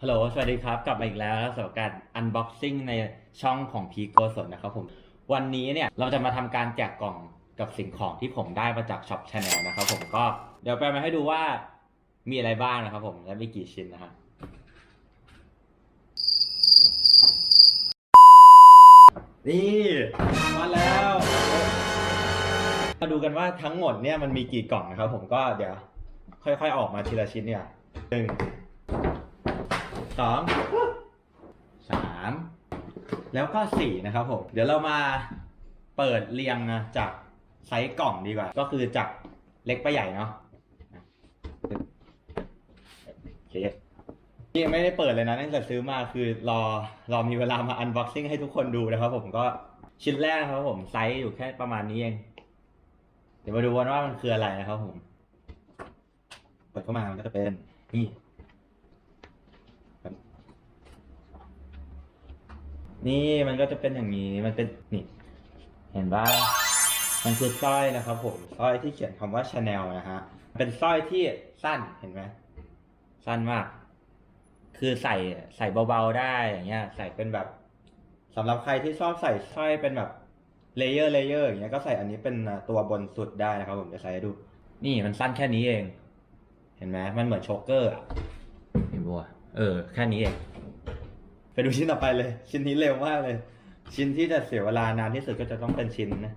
ฮัลโหล สวัสดีครับ กลับมาอีกแล้วสำหรับการ unboxing ในช่องของพีโกสดนะครับผม วันนี้เนี่ยเราจะมาทำการแจกกล่องกับสิ่งของที่ผมได้มาจากช็อปชาแนลนะครับผมก็เดี๋ยวไปมาให้ดูว่ามีอะไรบ้างนะครับผม และมีกี่ชิ้นนะฮะนี่มาแล้วมาดูกันว่าทั้งหมดเนี่ยมันมีกี่กล่องนะครับผมก็เดี๋ยว ค่อยๆออกมาทีละชิ้นเนี่ยหนึ่ง สองสามแล้วก็สี่นะครับผม เดี๋ยวเรามาเปิดเรียงนะจากไซส์กล่องดีกว่า ก็คือจากเล็กไปใหญ่เนาะโอเคนี่ไม่ได้เปิดเลยนะตั้งแต่ซื้อมาคือรอรอมีเวลามาอันบ็อกซิ่งให้ทุกคนดูนะครับผมก็ชิ้นแรกนะครับผมไซส์อยู่แค่ประมาณนี้เอง เดี๋ยวมาดูกันว่ามันคืออะไรนะครับผม เปิดเข้ามามันก็จะเป็นนี่ นี่มันก็จะเป็นอย่างนี้ มันเป็นนี่ เห็นป่ะมันคือสร้อยนะครับผมสร้อยที่เขียนคำว่าชาแนลนะฮะเป็นสร้อยที่สั้นเห็นไหมสั้นมาก คือใส่ใส่เบาๆได้อย่างเงี้ย ใส่เป็นแบบสำหรับใครที่ชอบใส่สร้อยเป็นแบบเลเยอร์เลเยอร์อย่างเงี้ยก็ใส่อันนี้เป็นตัวบนสุดได้นะครับ ผมจะใส่ให้ดู นี่มันสั้นแค่นี้เอง เห็นไหมมันเหมือนโชกเกอร์อะเห็นบัวเออ แค่นี้เอง ไปดูชิ้นต่อไปเลย ชิ้นนี้เร็วมากเลย ชิ้นที่จะเสียเวลานานที่สุดก็จะต้องเป็นชิ้นนะ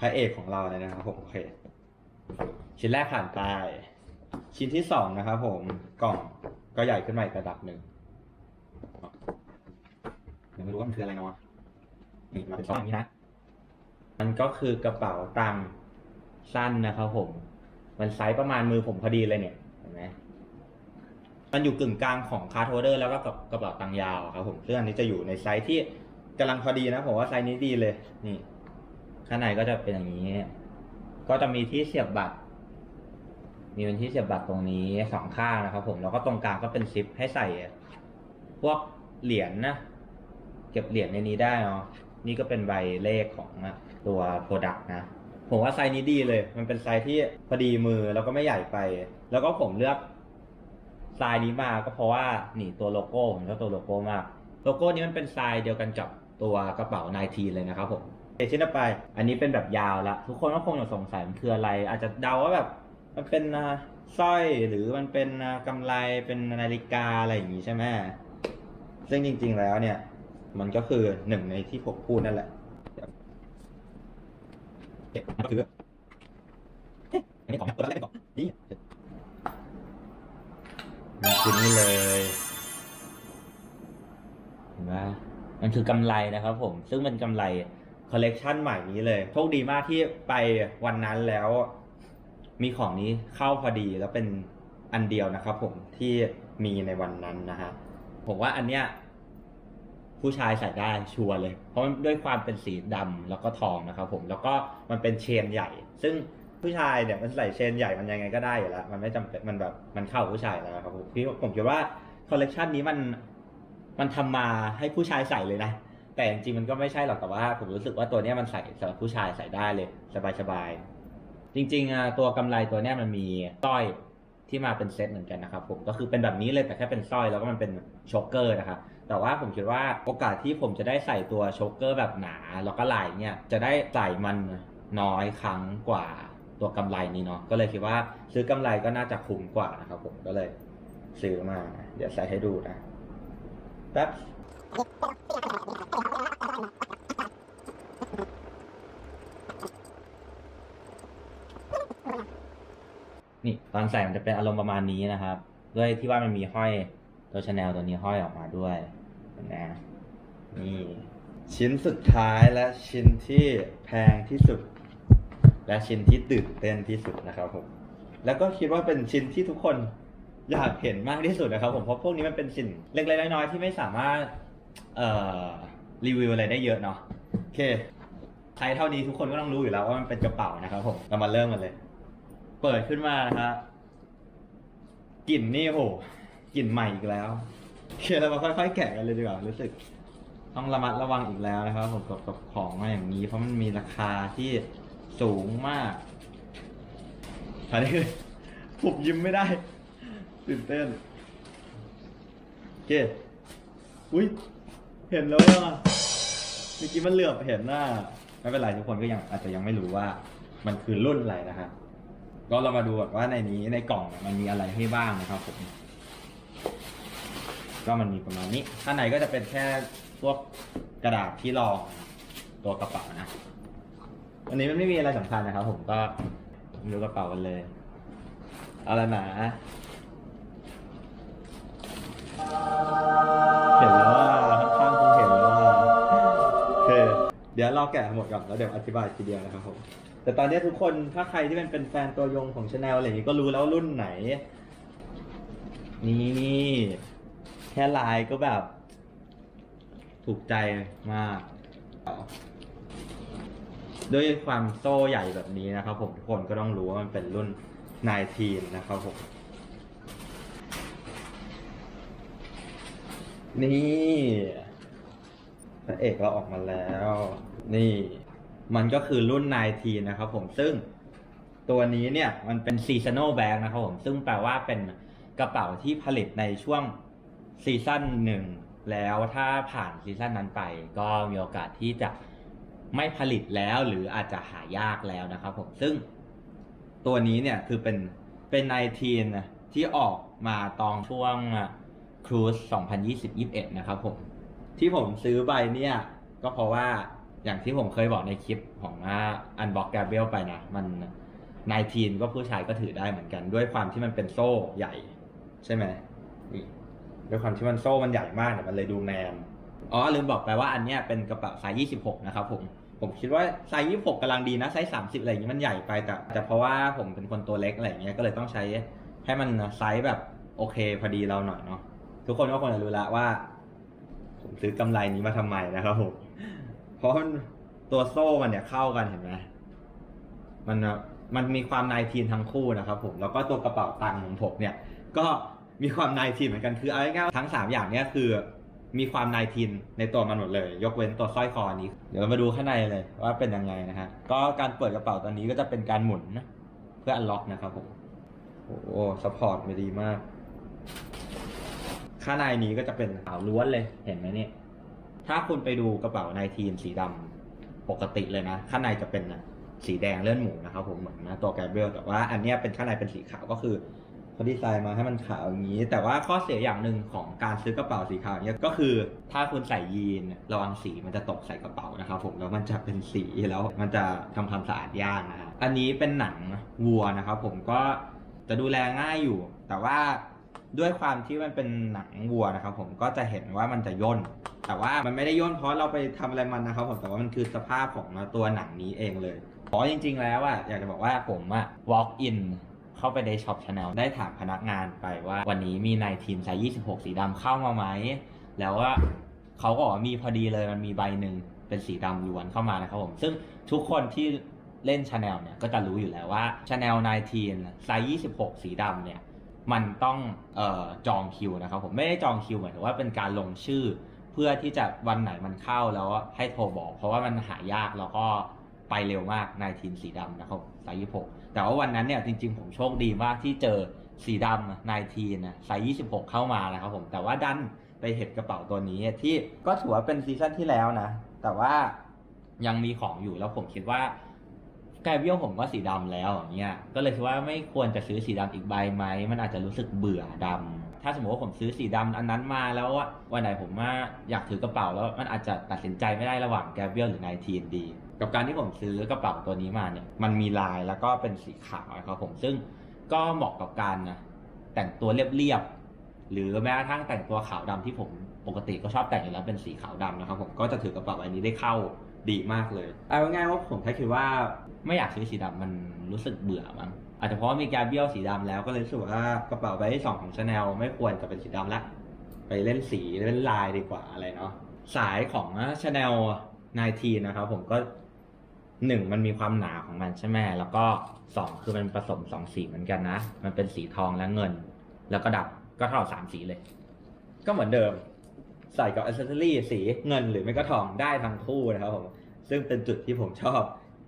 พระเอกของเราเลยนะครับผมโอเค ชิ้นแรกผ่านไป ชิ้นที่สองนะครับผมกล่องก็ใหญ่ขึ้นมาอีกระดับหนึ่งยังไม่รู้ว่ามันคืออะไรเนาะนี่มาเป็นซองอย่างนี้นะมันก็คือกระเป๋าตังค์สั้นนะครับผม มันไซส์ประมาณมือผมพอดีเลยเนี่ยเห็นไหม มันอยู่กึ่งกลางของคาร์ทโฮเดอร์แล้วก็กับกระเป๋าตังค์ยาวครับผมซึ่งอันนี้จะอยู่ในไซส์ที่กำลังพอดีนะผมว่าไซส์นี้ดีเลย นี่ ข้างในก็จะเป็นอย่างนี้ ก็จะมีที่เสียบบัตร มีเป็นที่เสียบบัตรตรงนี้สองข้างนะครับ ผมแล้วก็ตรงกลางก็เป็นซิปให้ใส่ พวกเหรียญนะเก็บเหรียญในนี้ได้เนาะนี่ก็เป็นใบเลขของตัวโปรดักต์นะ ผมว่าไซส์นี้ดีเลย มันเป็นไซส์ที่พอดีมือแล้วก็ไม่ใหญ่ไป แล้วก็ผมเลือก ทรายนี้มาก็เพราะว่านี่ตัวโลโก้ผมชอบตัวโลโก้มาก โลโก้นี้มันเป็นทรายเดียวกันกับตัวกระเป๋าไนทีเลยนะครับผมเอชิ้นต่อไป อันนี้เป็นแบบยาวละทุกคนก็คงจะสงสัยมันคืออะไร อาจจะเดาว่าแบบมันเป็นสร้อยหรือมันเป็นอ่ากำไรเป็นนาฬิกาอะไรอย่างนี้ใช่ไหมซึ่งจริง ๆแล้วเนี่ย มันก็คือหนึ่งในที่ผมพูดนั่นแหละเดชมันก็คืออันนี้ของเปิดอะไรก่อนนี่ มันคือนี่เลยเห็นไหมมันคือกำไรนะครับผม ซึ่งเป็นกำไรคอลเลกชันใหม่นี้เลยโชคดีมากที่ไปวันนั้นแล้ว มีของนี้เข้าพอดีแล้วเป็นอันเดียวนะครับผมที่มีในวันนั้นนะฮะผมว่าอันเนี้ยผู้ชายใส่ได้ชัวร์เลย เพราะมันด้วยความเป็นสีดำแล้วก็ทองนะครับผมแล้วก็มันเป็นเชนใหญ่ ซึ่ง ผู้ชายเนี่ยมันใส่เชนใหญ่มันยังไงก็ได้อยู่แล้วมันไม่จำเป็นมันแบบมันเข้าผู้ชายแล้วครับผมพี่ผมคิดว่าคอลเลกชันนี้มันมันทำมาให้ผู้ชายใส่เลยนะแต่จริงๆมันก็ไม่ใช่หรอกแต่ว่า ผมรู้สึกว่าตัวนี้มันใส่สำหรับผู้ชายใส่ได้เลย สบายๆจริงๆตัวกำไรตัวนี้มันมีสร้อยที่มาเป็นเซตเหมือนกันนะครับผมก็คือเป็นแบบนี้เลยแต่แค่เป็นสร้อยแล้วก็มันเป็นโชกเกอร์นะครับแต่ว่าผมคิดว่าโอกาสที่ผมจะได้ใส่ตัวโชกเกอร์แบบหนา แล้วก็ลายเนี่ยจะได้ใส่มันน้อยครั้งกว่า ตัวกำไรนี้เนาะก็เลยคิดว่าซื้อกำไรก็น่าจะคุ้มกว่านะครับผมก็เลยซื้อมา เดี๋ยวใส่ให้ดูนะแป๊บนี่ตอนใส่มันจะเป็นอารมณ์ประมาณนี้นะครับ ด้วยที่ว่ามันมีห้อยตัวชาแนลตัวนี้ห้อยออกมาด้วยนไหมนี่ชิ้นสุดท้ายและชิ้นที่แพงที่สุด และชิ้นที่ตื่นเต้นที่สุดนะครับผมแล้วก็คิดว่าเป็นชิ้นที่ทุกคนอยากเห็นมากที่สุดนะครับผมเพราะพวกนี้มันเป็นสิ่งเล็กๆน้อยๆที่ไม่สามารถเอ่อรีวิวอะไรได้เยอะเนาะโอเคใช้เท่านี้ทุกคนก็ต้องรู้อยู่แล้วว่ามันเป็นกระเป๋านะครับผมเรามาเริ่มกันเลย เปิดขึ้นมานะฮะกลิ่นนี่โหกลิ่นใหม่อีกแล้วโอเคเรามาค่อยๆแกะกันเลยดีกว่ารู้สึก ต้องระมัดระวังอีกแล้วนะครับผมกับกับของมาอย่างนี้ เพราะมันมีราคาที่ สูงมากอันนี้คือผมยิ้มไม่ได้ตื่นเต้นเจอุ้ยเห็นแล้วอะเมื่อกี้มันเหลือบเห็นหน้าไม่เป็นไรทุกคนก็ยังอาจจะยังไม่รู้ว่า มันคือรุ่นอะไรนะฮะก็เรามาดูแบบว่าในนี้ในกล่องเนี่ยมันมีอะไรให้บ้างนะครับผมก็มันมีประมาณนี้ข้างในก็จะเป็นแค่พวกกระดาษที่รองตัวกระเป๋านะ อันนี้มันไม่มีอะไรสำคัญนะครับผมก็ดูกระเป๋ากันเลย เอาละหนาเห็นแล้วว่าข้างคงเห็นแล้วว่าโอเคเดี๋ยวเราแกะหมดก่อนแล้วเดี๋ยวอธิบายทีเดียวนะครับผมแต่ตอนนี้ทุกคนถ้าใครที่เป็นเป็นแฟนตัวยงของชาแนลอะไรอย่างนี้ก็รู้แล้วรุ่นไหน นี่แค่ลายก็แบบ ถูกใจมาก ด้วยความโซ่ใหญ่แบบนี้นะครับผมทุกคนก็ต้องรู้ว่ามันเป็นรุ่น19นะครับผม นี่พระเอกเราออกมาแล้ว นี่ มันก็คือรุ่น19นะครับผมซึ่งตัวนี้เนี่ยมันเป็น seasonal bag นะครับผม ซึ่งแปลว่าเป็นกระเป๋าที่ผลิตในช่วงซีซั่นหนึ่งแล้วถ้าผ่านซีซั่นนั้นไป ก็มีโอกาสที่จะ ไม่ผลิตแล้วหรืออาจจะหายากแล้วนะครับผมซึ่งตัวนี้เนี่ยคือเป็นเป็น19นะที่ออกมาตอนช่วงครูซ2020-21 นะครับผม ที่ผมซื้อใบเนี่ย ก็เพราะว่าอย่างที่ผมเคยบอกในคลิปของอันบ็อกแกเบลไปนะ มัน19ก็ผู้ชายก็ถือได้เหมือนกัน ด้วยความที่มันเป็นโซ่ใหญ่ ใช่ไหมนี่ด้วยความที่มันโซ่มันใหญ่มากเนี่ยมันเลยดูแมน อ๋อลืมบอกไปว่าอันเนี้ยเป็นกระเป๋าไซส์26 นะครับผม ผมคิดว่าไซส์26กำลังดีนะไซส์30 อะไรอย่างงี้มันใหญ่ไปแต่แต่เพราะว่าผมเป็นคนตัวเล็กอะไรอย่างเงี้ยก็เลยต้องใช้ให้มันไซส์แบบโอเคพอดีเราหน่อยเนาะทุกคนก็คงจะรู้ล้วว่า ผมซื้อกำไรนี้มาทำไมนะครับผมเพราะตัวโซ่มันเนี่ยเข้ากันเห็นไหมมันมันมีความนายทีนทั้งคู่นะครับผมแล้วก็ตัวกระเป๋าตังค์ของผมเนี่ย ก็มีความนายทีนเหมือนกันคือเอาง่ายๆทั้งสามอย่างเนี่ยคือ มีความนายทีนในตัวมันหมดเลย ยกเว้นตัวสร้อยคอนี้ เดี๋ยวเรามาดูข้างในเลยว่าเป็นยังไงนะฮะ ก็การเปิดกระเป๋าตอนนี้ก็จะเป็นการหมุนนะเพื่ออันล็อกนะครับผม โอ้โหสปอร์ตไม่ดีมาก ข้างในนี้ก็จะเป็นขาวล้วนเลย เห็นไหมเนี่ย ถ้าคุณไปดูกระเป๋าไนทีนสีดำปกติเลยนะ ข้างในจะเป็นสีแดงเลื่อนหมูนะครับผมเหมือนนะตัวแกรเบลแต่ว่าอันนี้เป็นข้างในเป็นสีขาวก็คือ เขาดีไซน์มาให้มันขาวอย่างนี้ แต่ว่าข้อเสียอย่างหนึ่งของการซื้อกระเป๋าสีขาวเนี้ยก็คือถ้าคุณใส่ยีนระวังสีมันจะตกใส่กระเป๋านะครับผมแล้วมันจะเป็นสีแล้วมันจะทำความสะอาดยากนะฮะอันนี้เป็นหนังวัวนะครับผมก็จะดูแลง่ายอยู่ แต่ว่าด้วยความที่มันเป็นหนังวัวนะครับผมก็จะเห็นว่ามันจะย่น แต่ว่ามันไม่ได้ย่นเพราะเราไปทำอะไรมันนะครับผมแต่ว่ามันคือสภาพของตัวหนังนี้เองเลยเพราะจริง ๆ แล้วอะอยากจะบอกว่าผมอะ walk in เข้าไปในช็อปชาแนลได้ถามพนักงานไปว่า วันนี้มีในทีมไซส์26 สีดำเข้ามาไหม แล้วว่าเขาก็บอกว่ามีพอดีเลยมันมีใบหนึ่งเป็นสีดำล้วนเข้ามานะครับผม ซึ่งทุกคนที่เล่นชาแนลเนี่ยก็จะรู้อยู่แล้วว่าชาแนล19ไซส์26 สีดำเนี่ยมันต้องออจองคิวนะครับผมไม่ได้จองคิวหมายถึงว่าเป็นการลงชื่อ เพื่อที่จะวันไหนมันเข้าแล้วให้โทรบอก เพราะว่ามันหายากแล้วก็ ไปเร็วมากนายทีนสีดำนะครับไซส์26แต่ว่าวันนั้นเนี่ยจริง ๆ ผมโชคดีมากที่เจอสีดำนายทีนไซส์26เข้ามานะครับผมแต่ว่าดันไปเห็นกระเป๋าตัวนี้ที่ก็ถือว่าเป็นซีซั่นที่แล้วนะ แต่ว่ายังมีของอยู่แล้วผมคิดว่าแกเบี้ยวผมก็สีดำแล้วอย่างเงี้ยก็เลยคิดว่าไม่ควรจะซื้อสีดำอีกใบไหมมันอาจจะรู้สึกเบื่อดำถ้าสมมติว่าผมซื้อสีดำอันนั้นมาแล้วว่าวันไหนผมว่าอยากถือกระเป๋าแล้วมันอาจจะตัดสินใจไม่ได้ระหว่างแกเบี้ยวหรือไนทีนดี กับการที่ผมซื้อกระเป๋าตัวนี้มาเนี่ย มันมีลายแล้วก็เป็นสีขาวนะครับผมซึ่งก็เหมาะกับการนะแต่งตัวเรียบๆหรือแม้กระทั่งแต่งตัวขาวดำที่ผมปกติก็ชอบแต่งอยู่แล้วเป็นสีขาวดำนะครับผมก็จะถือกระเป๋าใบนี้ได้เข้าดีมากเลยเอาง่ายๆว่าผมแค่คิดว่าไม่อยากซื้อสีดำมันรู้สึกเบื่อมั้งอาจจะเพราะว่ามีการเบี้ยวสีดำแล้วก็เลยรู้สึกว่ากระเป๋าใบที่สองของชาแนลไม่ควรจะเป็นสีดำละไปเล่นสีเล่นลายดีกว่าอะไรเนาะสายของชาแนล19นะครับผมก็ หนึ่งมันมีความหนาของมันใช่ไหมแล้วก็สองคือมันผสมสองสีเหมือนกันนะ มันเป็นสีทองและเงิน แล้วก็ดำก็เท่ากับสามสีเลย ก็เหมือนเดิม ใส่กับอ c เซสซอรี่สีเงินหรือไม่ก็ทองได้ทั้งคู่นะครับผม ซึ่งเป็นจุดที่ผมชอบ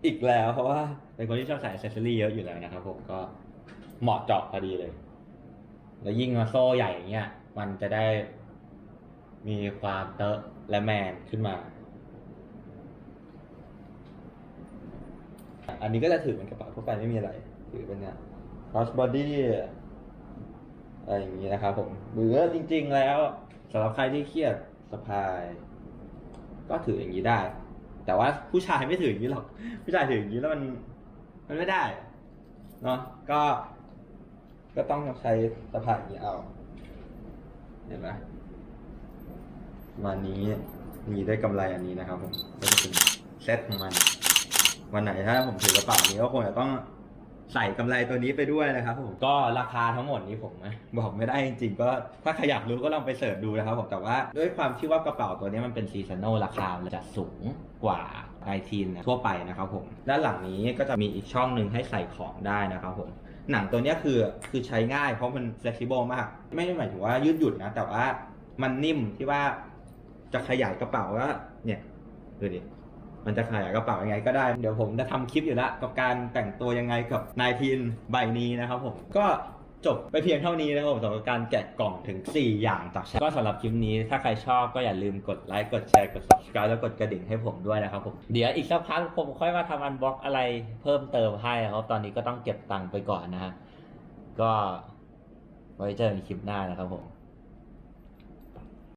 อีกแล้ว เพราะว่าเป็นคนที่ชอบใส่อ c เซสซอรี่เยอะอยู่แล้วนะครับผมก็เหมาะเจาะพอดีเลย แล้วยิ่งมาโซ่ใหญ่อย่างเงี้ย มันจะได้มีความเตอะและแมนขึ้นมา อันนี้ก็จะถือเป็นกระเป๋าทั่วไปไม่มีอะไร ถือเป็นเนี่ย cross body อะไรอย่างนี้นะครับผมหรือจริง ๆ แล้วสำหรับใครที่เครียดสะพาย ก็ถืออย่างนี้ได้ แต่ว่าผู้ชายไม่ถืออย่างนี้หรอก ผู้ชายถืออย่างนี้แล้วมัน มันไม่ได้เนาะก็ ก็ต้องใช้สะพายอย่างนี้เอา เห็นไหมวันนี้มีได้กำไรอันนี้นะครับผมก็จะเป็นเซตของมัน วันไหนถ้าผมถือกระเป๋านี้ก็คงจะต้องใส่กำไรตัวนี้ไปด้วยนะครับผมก็ราคาทั้งหมดนี้ผมบอกไม่ได้จริงๆก็ถ้าใครอยากรู้ก็ลองไปเสิร์ชดูนะครับผมแต่ว่าด้วยความที่ว่ากระเป๋าตัวนี้มันเป็นซีซัน a ลราคามันจะสูงกว่าไอทีนทั่วไปนะครับผมด้านหลังนี้ก็จะมีอีกช่องหนึ่งให้ใส่ของได้นะครับผม หนังตัวเนี้ยคือคือใช้ง่ายเพราะมัน flexible มาก ไม่ได้หมายถึงว่ายืดหยุ่นนะ แต่ว่ามันนิ่มที่ว่าจะขยายกระเป๋าว่าเนี่ย ดูดิ มันจะขยายกระเป๋ายังไงก็ได้ เดี๋ยวผมจะทำคลิปอยู่ล้วกับการแต่งตัวยังไงกับนายทีนใบนี้นะครับผมก็จบไปเพียงเท่านี้นะครับผมสำหรับการแกะกล่องถึง 4 อย่างจากชก็สำหรับคลิปนี้ ถ้าใครชอบก็อย่าลืมกดไลค์กดแชร์กด subscribe แล้วกดกระดิ่งให้ผมด้วยนะครับผมเดี๋ยวอีกสักพักผมค่อยมาทำอันบล็อกอะไรเพิ่มเติมให้นะครับตอนนี้ก็ต้องเก็บตังค์ไปก่อนนะฮะก็ไว้เจอกันคลิปหน้านะครับผม